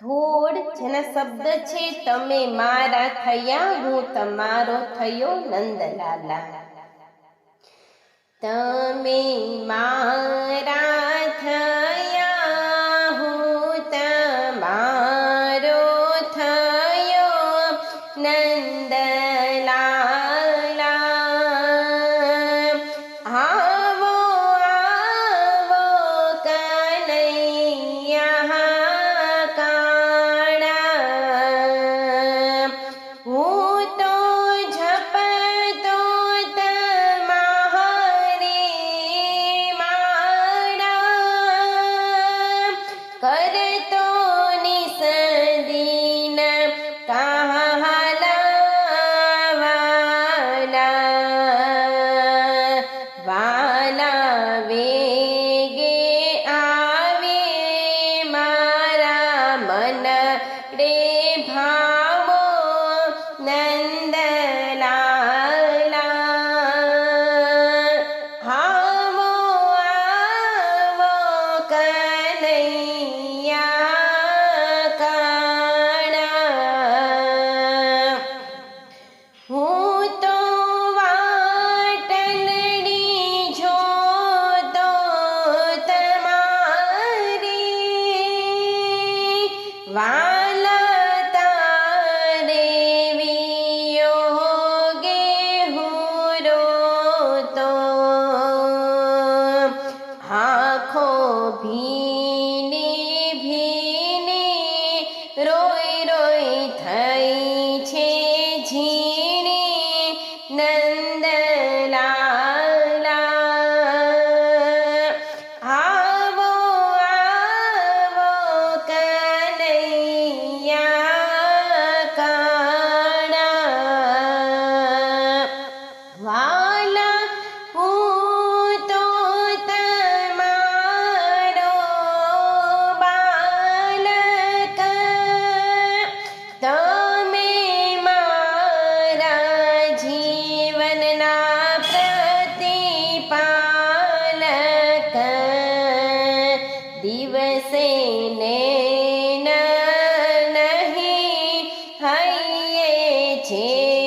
ધૂળ જેના શબ્દ છે તમે મારા થયા હું તમારો થયો નંદલાલા. તમે મારા થયા હું ろいろいたい」si.